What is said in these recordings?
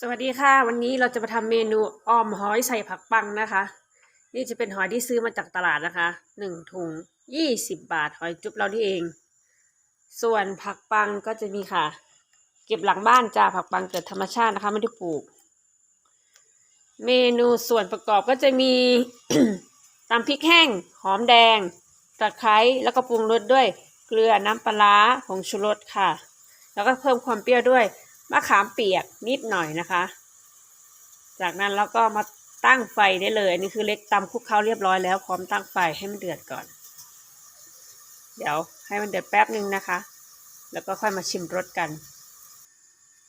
สวัสดีค่ะ วันนี้เราจะมาทำเมนูออมหอยใส่ผักปังนะคะ นี่จะเป็นหอยที่ซื้อมาจากตลาดนะคะหนึ่งถุงยี่สิบบาทหอยจุ๊บเรานี่เอง ส่วนผักปังก็จะมีค่ะ เก็บหลังบ้านจ้าผักปังเกิดธรรมชาตินะคะไม่ได้ปลูก เมนูส่วนประกอบก็จะมีตำพริกแห้ง หอมแดงตะไคร้แล้วก็ปรุงรสด้วยเกลือน้ำปลาร้าผงชูรสค่ะ แล้วก็เพิ่มความเปรี้ยวด้วย มะขามเปียกนิดหน่อยนะคะ จากนั้นเราก็มาตั้งไฟได้เลยอันนี้คือเล็กตำคลุกเคล้าเรียบร้อยแล้วพร้อมตั้งไฟให้มันเดือดก่อน เดี๋ยวให้มันเดือดแป๊บหนึ่งนะคะ แล้วก็ค่อยมาชิมรสกัน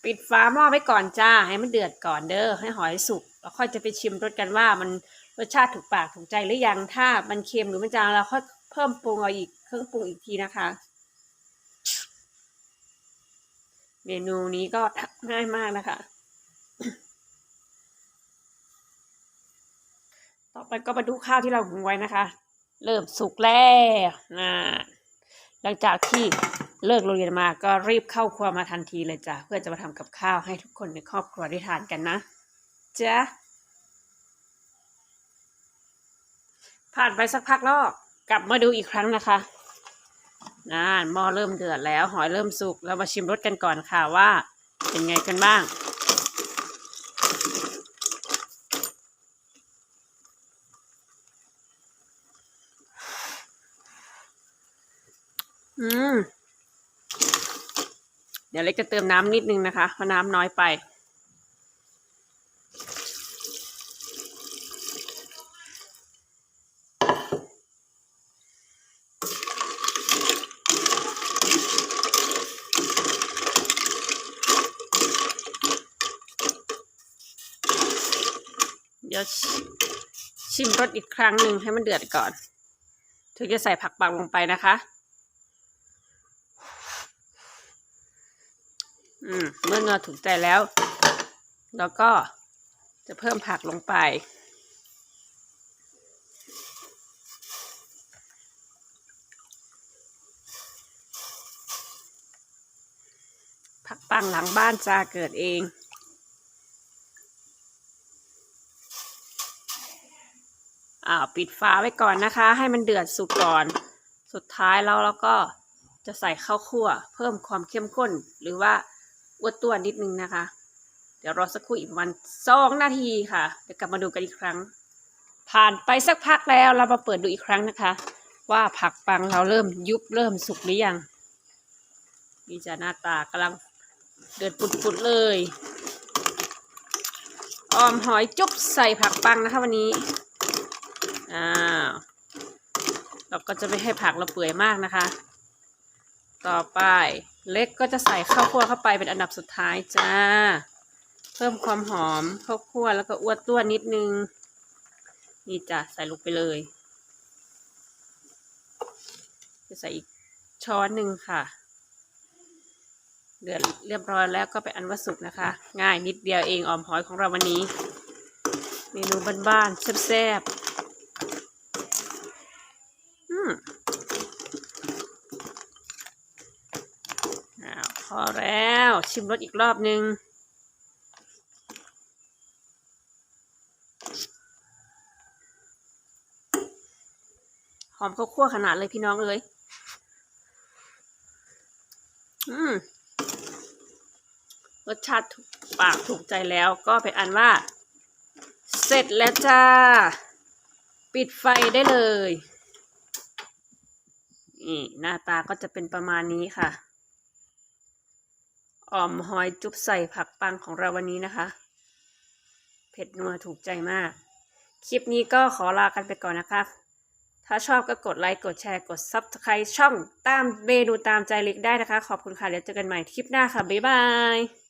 ปิดฝาหม้อไว้ก่อนจ้าให้มันเดือดก่อนเด้อให้หอยสุกแล้วค่อยจะไปชิมรสกันว่ามันรสชาติถูกปากถูกใจหรือยังถ้ามันเค็มหรือมันจางเราค่อยเพิ่มปรุงเอาอีกเครื่องปรุงอีกทีนะคะ เมนูนี้ก็ทำง่ายมากนะคะ ต่อไปก็มาดูข้าวที่เราหุงไว้นะคะ เริ่มสุกแล้วนะหลังจากที่เลิกโรงเรียนมาก็รีบเข้าครัวมาทันทีเลยจ้ะเพื่อจะมาทำกับข้าวให้ทุกคนในครอบครัวได้ทานกันนะจ้ะผ่านไปสักพักแล้วกลับมาดูอีกครั้งนะคะ น่าหม้อเริ่มเดือดแล้ว หอยเริ่มสุกเรามาชิมรสกันก่อนค่ะว่า เป็นไงกันบ้าง อืม เดี๋ยวเล็กจะเติมน้ำนิดนึงนะคะ เพราะน้ำน้อยไป ดี๋ยวชิมรสอีกครั้งหนึ่งให้มันเดือดก่อน ถึงจะใส่ผักปังลงไปนะคะ อืม เมื่อเนื้อถูกใจแล้ว แล้วก็จะเพิ่มผักลงไป ผักปังหลังบ้านจ้าเกิดเอง อ่าปิดฝาไว้ก่อนนะคะ ให้มันเดือดสุกก่อน สุดท้ายแล้วเราก็จะใส่ข้าวคั่ว เพิ่มความเข้มข้น หรือว่าอ้วนตัวนิดนึงนะคะ เดี๋ยวรอสักครู่อีกประมาณสองนาทีค่ะ เดี๋ยวกลับมาดูกันอีกครั้ง ผ่านไปสักพักแล้วเรามาเปิดดูอีกครั้งนะคะ ว่าผักปังเราเริ่มยุบเริ่มสุกหรือยังนี่จะหน้าตากำลังเดือดปุดๆเลยออมหอยจุ๊บใส่ผักปังนะคะวันนี้ อ้าวเราก็จะไม่ให้ผักเราเปื่อยมากนะคะ ต่อไปเล็กก็จะใส่ข้าวคั่วเข้าไปเป็นอันดับสุดท้ายจ้า เพิ่มความหอมข้าวคั่วแล้วก็อ้วนตัวนิดนึง นี่จ้ะใส่ลงไปเลย จะใส่อีกช้อนหนึ่งค่ะ เดือดเรียบร้อยแล้วก็ไปอันว่าสุกนะคะ ง่ายนิดเดียวเองออมหอยของเราวันนี้ เมนูบ้านๆแซ่บๆ อืมอ้าว พอแล้วชิมรสอีกรอบนึง หอมข้าวคั่วขนาดเลยพี่น้องเลยอืมรสชาติปากถูกใจแล้วก็เป็นอันว่า เสร็จแล้วจ้า ปิดไฟได้เลยนี่หน้าตาก็จะเป็นประมาณนี้ค่ะ อ่อมหอยจุ๊บใส่ผักปังของเราวันนี้นะคะ เผ็ดนัวถูกใจมาก คลิปนี้ก็ขอลากันไปก่อนนะคะถ้าชอบก็กดไลค์กดแชร์กด Subscribe ช่องตามเมนูตามใจเล็กได้นะคะ ขอบคุณค่ะ เดี๋ยวเจอกันใหม่คลิปหน้าค่ะ บ๊ายบาย